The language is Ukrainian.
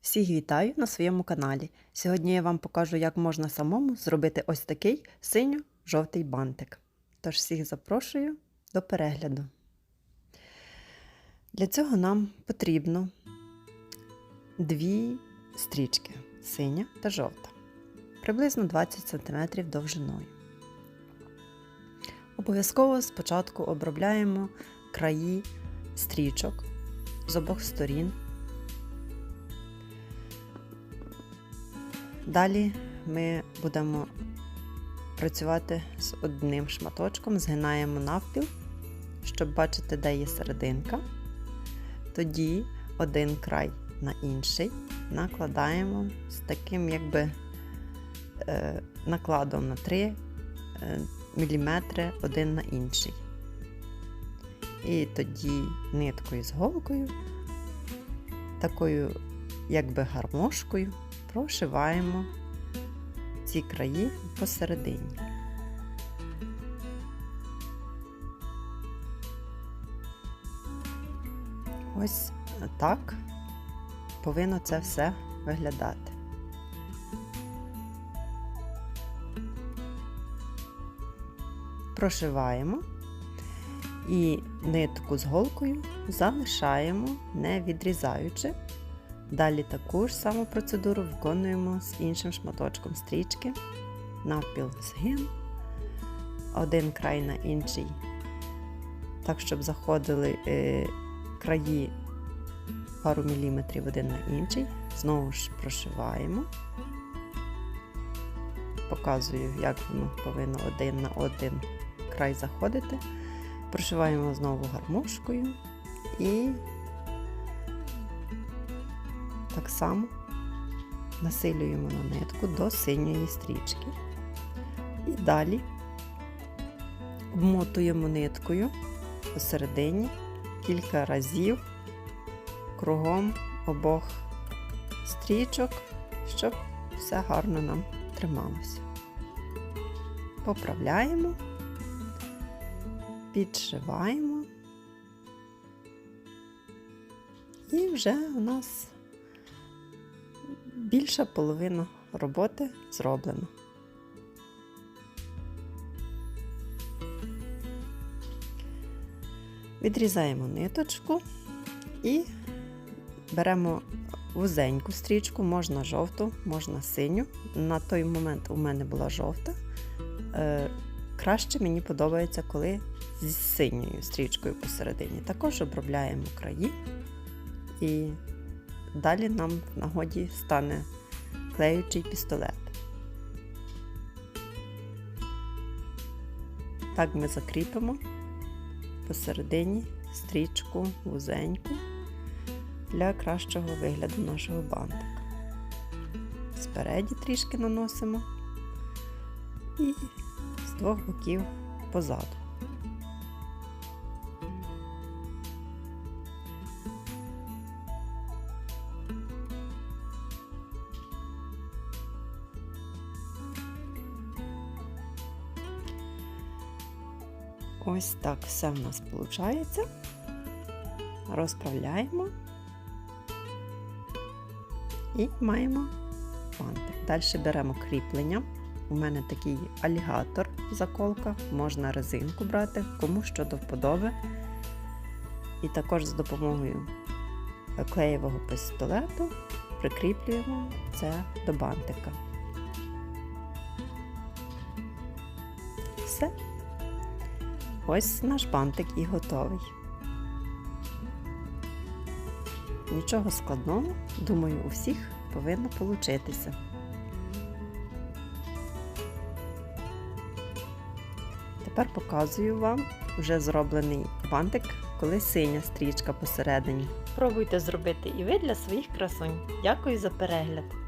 Всіх вітаю на своєму каналі. Сьогодні я вам покажу, як можна самому зробити ось такий синьо-жовтий бантик. Тож всіх запрошую до перегляду. Для цього нам потрібно дві стрічки синя та жовта, приблизно 20 см довжиною. Обов'язково спочатку обробляємо краї стрічок з обох сторін. Далі ми будемо працювати з одним шматочком, згинаємо навпіл, щоб бачити, де є серединка. Тоді один край на інший накладаємо з таким якби е, накладом на 3 е, мм один на інший. І тоді ниткою з голкою, такою якби гармошкою прошиваємо ці краї посередині. Ось так повинно це все виглядати. Прошиваємо і нитку з голкою залишаємо, не відрізаючи. Далі таку ж саму процедуру виконуємо з іншим шматочком стрічки, навпіл згин, один край на інший, так, щоб заходили е, краї пару міліметрів один на інший. Знову ж прошиваємо. Показую, як воно повинно один на один край заходити. Прошиваємо знову гармошкою і так само насилюємо на нитку до синьої стрічки. І далі обмотуємо ниткою посередині кілька разів кругом обох стрічок, щоб все гарно нам трималося. Поправляємо, підшиваємо, і вже у нас більша половина роботи зроблена. Відрізаємо ниточку і беремо вузеньку стрічку, можна жовту, можна синю. На той момент у мене була жовта. Е, краще мені подобається, коли з синьою стрічкою посередині. Також обробляємо краї і далі нам в нагоді стане клеючий пістолет. Так ми закріпимо посередині стрічку вузеньку для кращого вигляду нашого бантика. Спереді трішки наносимо і з двох боків позаду. Ось так все в нас виходить. Розправляємо і маємо бантик. Далі беремо кріплення. У мене такий алігатор заколка, можна резинку брати, кому що до вподоби. І також з допомогою клеєвого пістолету прикріплюємо це до бантика. Все. Ось наш бантик і готовий. Нічого складного, думаю, у всіх повинно получитися. Тепер показую вам вже зроблений бантик, коли синя стрічка посередині. Пробуйте зробити і ви для своїх красунь. Дякую за перегляд!